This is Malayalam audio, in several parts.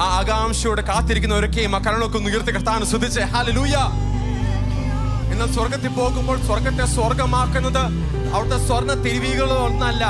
ആ ആകാംക്ഷയോടെ കാത്തിരിക്കുന്നവരൊക്കെയും ആ കരണമൊക്കെ ഒന്ന് ഉയർത്തി കർത്താൻ ശ്രദ്ധിച്ചേ. ഹാലലൂയ എന്നാൽ സ്വർഗത്തിൽ പോകുമ്പോൾ സ്വർഗത്തെ സ്വർഗമാക്കുന്നത് അവിടുത്തെ സ്വർണ തിരുവികളോ ഒന്നല്ല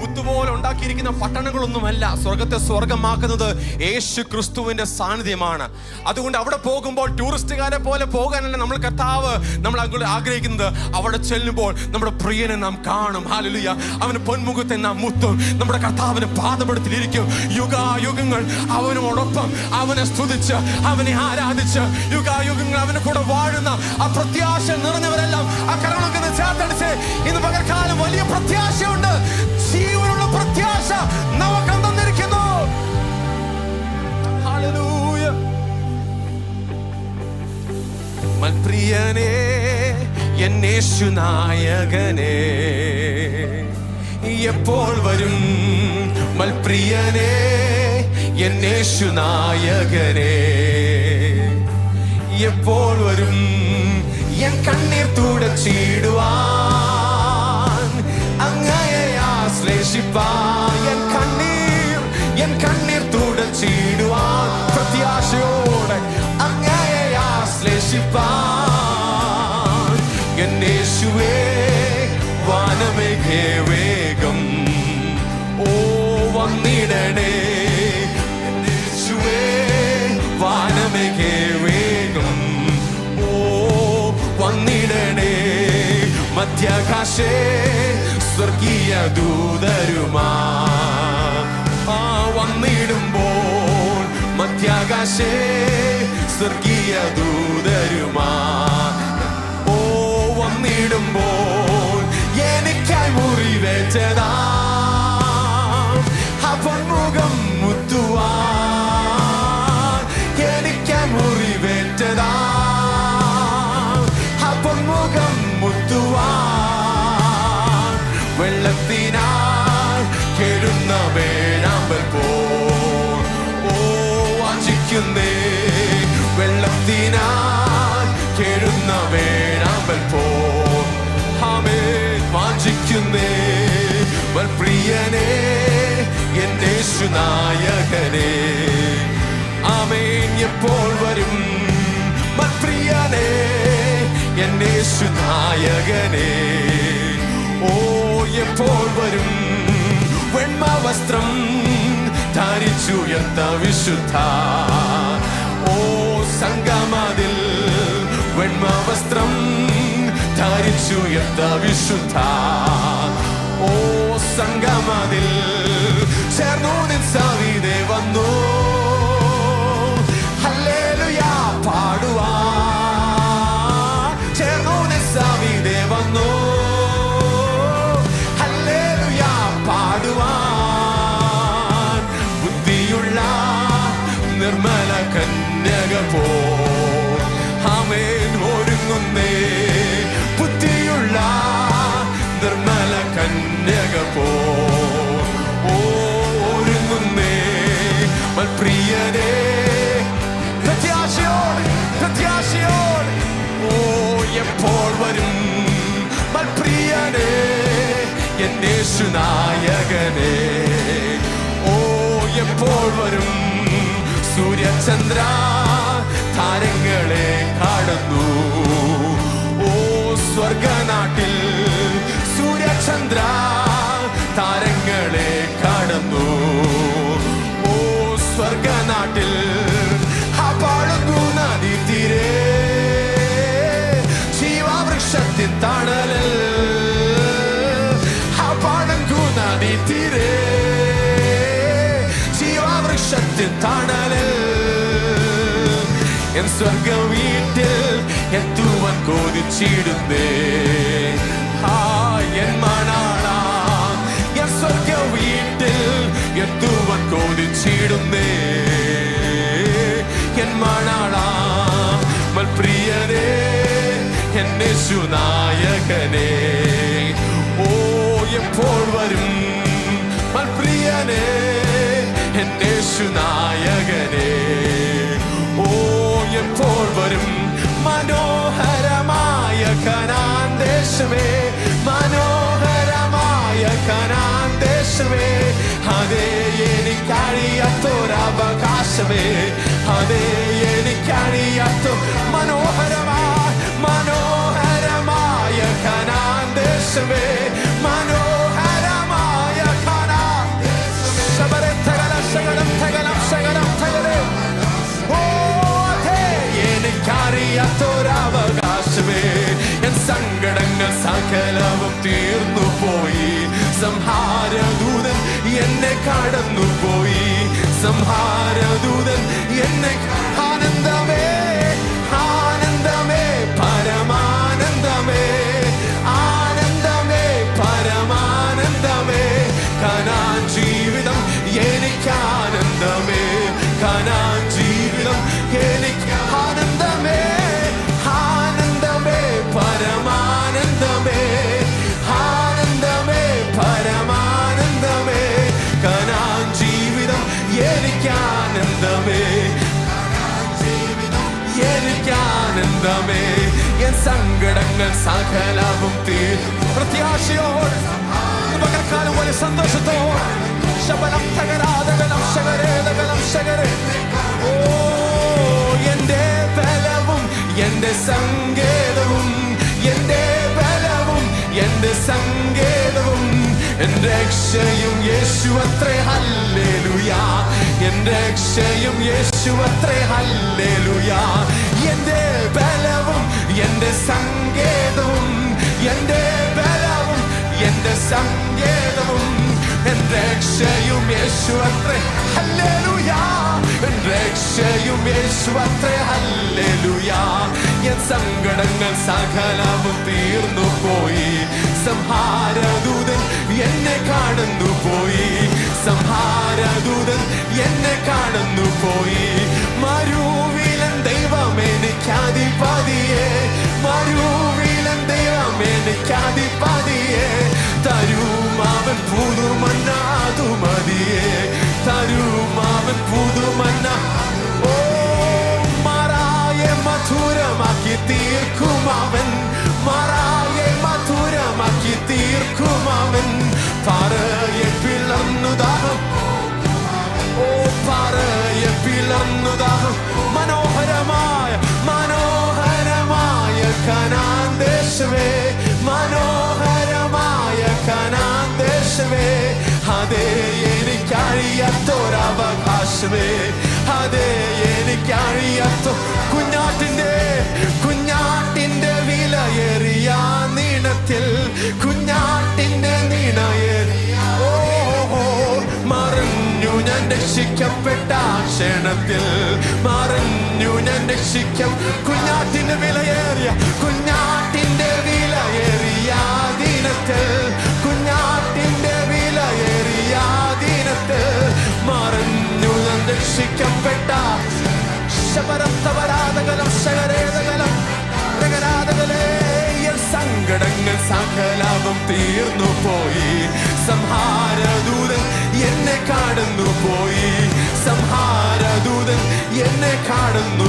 മുത്തുപോലെ ഉണ്ടാക്കിയിരിക്കുന്ന പട്ടണങ്ങളൊന്നുമല്ല. സ്വർഗത്തെ സ്വർഗമാക്കുന്നത് യേശു ക്രിസ്തുവിന്റെ സാന്നിധ്യമാണ്. അതുകൊണ്ട് അവിടെ പോകുമ്പോൾ ടൂറിസ്റ്റുകാരെ പോലെ പോകാനല്ല നമ്മൾ കർത്താവ് നമ്മൾ ആഗ്രഹിക്കുന്നത്. അവിടെ ചെല്ലുമ്പോൾ നമ്മുടെ പ്രിയനെ നാം കാണും. ഹാലുലിയ അവന് പൊന്മുഖത്തെ നാം മുത്തും. നമ്മുടെ കർത്താവിന്റെ പാദപടത്തിലിരിക്കും. യുഗായുഗങ്ങൾ അവനോടൊപ്പം അവനെ സ്തുതിച്ച് അവനെ ആരാധിച്ച് യുഗായുഗങ്ങൾ അവന് കൂടെ വാഴുന്ന ആ പ്രത്യാശ നിറഞ്ഞവരെല്ലാം ആ കരണമൊക്കെ ചേർത്തടിച്ച്. ഇന്ന് പകർക്കാലം വലിയ പ്രത്യാശയുണ്ട്. പ്രത്യാശ നമുക്ക് തന്നിരിക്കുന്നു മൽപ്രിയനേ എന്നേശു നായകനേ. എപ്പോൾ വരും മൽപ്രിയനേ എന്നേശു നായകനേ. എപ്പോൾ വരും എൻ കണ്ണീർ തുടച്ചിടുവാൻ മധ്യാകാശേ സ്വർഗീയ ദൂതരുമാ. ആ വന്നിടുമ്പോൾ മധ്യാകാശേ സ്വർഗീയ ദൂതരുമാ. ഓ വന്നിടുമ്പോൾ എനിക്കായി മുറിവേറ്റതാ. എന്റെ നായകനേ ആമേൻ എപ്പോൾ വരും? വൽപ്രിയനേ എന്റെ നായകനേ ഓ എപ്പോൾ വരും? വെൺമാവസ്ത്രം ധരിച്ചു ധരിച്ചുയർത്ത വിശുദ്ധ. ഓ സംഗമതിൽ വെൺമാവസ്ത്രം ധരിച്ചു ധരിച്ചുയർത്ത വിശുദ്ധ. ഓ സംഗമതിൽ ചേർന്നു നിൻ സവിതേ വന്നു എന്റെ നായകനേ ഓ എപ്പോൾ വരും സൂര്യചന്ദ്ര. തണലിൽ എൻ സ്വർഗ വീട്ടിൽ എത്തുവാൻ കൊതിച്ചിടുന്നേ. ആ എൻ മണാണ എൻ സ്വർഗ വീട്ടിൽ എത്തുവാൻ കൊതിച്ചിടുന്നേ. എൻ മണാള മൽപ്രിയനേ എന്നെ നായകനേ ഓ എപ്പോൾ വരും മൽപ്രിയനേ? എന്റെ ശുനായകനെ ഓ എപ്പോൾ വരും മനോഹരമായ കനാൻ ദേശമേ മനോഹരമായ കനാൻ ദേശമേ. അതേ എനിക്കറിയാത്തൊരവകാശമേ അതേ എനിക്കറിയാത്തൊരു തികയാത്തൊരവകാശമേ എൻ സങ്കടങ്ങൾ സകലവും തീർന്നു പോയി. സംഹാരദൂതൻ എന്നെ കടന്നു പോയി. സംഹാരദൂതൻ എന്നെ ആനന്ദമേ ആനന്ദമേ പരമാനന്ദമേ ആനന്ദമേ പരമാനന്ദമേ. കനാഞ്ചി സങ്കടങ്ങൾ സകലവും തീരും പ്രത്യാശയോട് പകർക്കാലം വലിയ സന്തോഷത്തോട്. ശബലം തകരാതകലം ശകരേതകലം ശകരേ ഓ എന്റെ ബലവും എന്റെ സങ്കേതവും എന്റെ ബലവും എന്റെ സങ്കേതവും. എന്റെ രക്ഷയും യേശു അത്രേ ഹല്ലേലുയാ. എന്റെ രക്ഷയും യേശു അത്രേ ഹല്ലേലുയാ. എന്റെ ബലവും എന്റെ സങ്കേതവും എന്റെ ബലവും എന്റെ സങ്കേതവും എന്റെ രക്ഷയും യേശു അത്രേ. ഹല്ലേലുയാ. എന്റെ രക്ഷയും യേശു അത്രേ. ഹല്ലേലുയാ. എൻ സങ്കടങ്ങൾ സകലവും തീർന്നു പോയി. സംഹാരദൂതൻ എന്നെ കാണുന്നു പോയി. സംഹാരദൂതൻ എന്നെ കാണുന്നു പോയി. ദൈവം എനിക്കധിപതിയെ മരുവിലൻ ദൈവം എനിക്കധിപതിയെ തരുമാവൻ പുതുമന്നാതു മതിയെ തരുമാവൻ പുതുമന്ന. ഓ മാറായെ മധുരമാക്കി തീർക്കുമാവൻ മറായ മധുരമാക്കി തീർക്കുമാവൻ പറയെ പിളർന്നു ദാഹം. അതേ എനിക്കറിയാത്തൊരവകാശമേ അതേ എനിക്കറിയാത്ത കുഞ്ഞാട്ടിന്റെ കുഞ്ഞാട്ടിന്റെ വിലയേറിയ നീണത്തിൽ കുഞ്ഞാട്ടിന്റെ നീണയേറിയ ഓ മറിഞ്ഞു ഞാൻ രക്ഷിക്കപ്പെട്ട ക്ഷണത്തിൽ മറിഞ്ഞു ഞാൻ രക്ഷിക്കും കുഞ്ഞാട്ടിന്റെ വിലയേറിയ കുഞ്ഞാട്ടിന്റെ വിലയേറിയ ദിനത്തിൽ ശബരത്തവരാതകലം ശകരേതകലം പ്രകരാതകളേ എൻ സങ്കടങ്ങൾ സകലാപം തീർന്നു പോയി. സംഹാരദൂതൻ എന്നെ കാണുന്നു പോയി സംഹാരദൂതൻ എന്നെ കാണുന്നു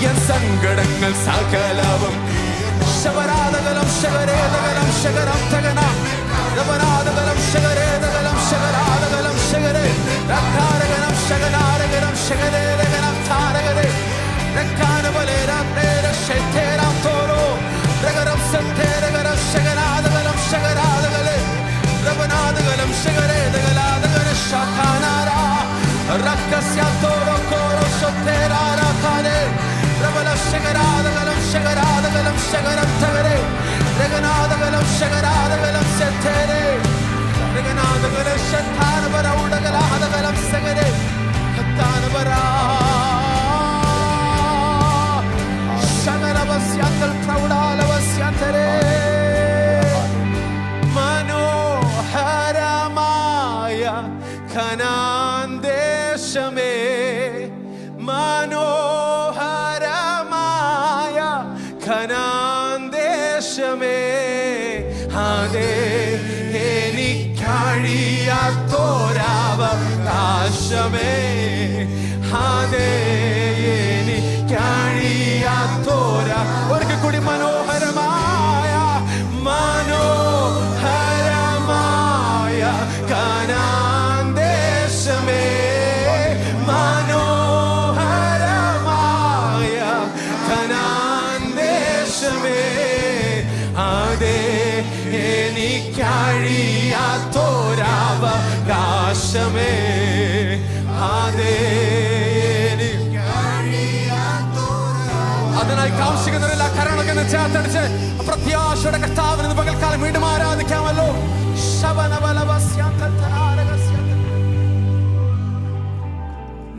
എൻ സങ്കടങ്ങൾ സകലവും ശബരാതകലം ശകരേതകലം ശകരം തകനം രവനാതകലം ശകരേതകലം ശകരാതകലം ശകരേ. രക്താരകനം ശകനാരകനം ശകരേതകനം താരകരേ രക്കാനബലേ രാത്രേര ശകരം തകരേ രഗനാതകലം ശകരാതകലം ശത്തേരേ രഗനാതകല ശത്താനപരൗടകലാതകലം ആവശ്യമേ അതേ എനിക്കഴിയാത്തോര ഒരു കൂടി മനോഹരമായ മനോഹരമായ കനാന്തേശമേ. മനോഹരമായ കനാന്തേശമേ. അതേ എനിക്കഴിയാത്തോരാവകാശമേ അതിനായി കരണൊക്കെ ചേർത്തടിച്ച് പ്രത്യാശയുടെ കർത്താവിന് പകൽക്കാലം വീണ്ടും ആരാധിക്കാമല്ലോ.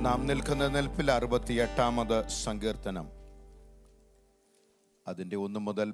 നാം നിൽക്കുന്ന നിൽപ്പിൽ അറുപത്തി എട്ടാമത് സങ്കീർത്തനം അതിന്റെ ഒന്ന് മുതൽ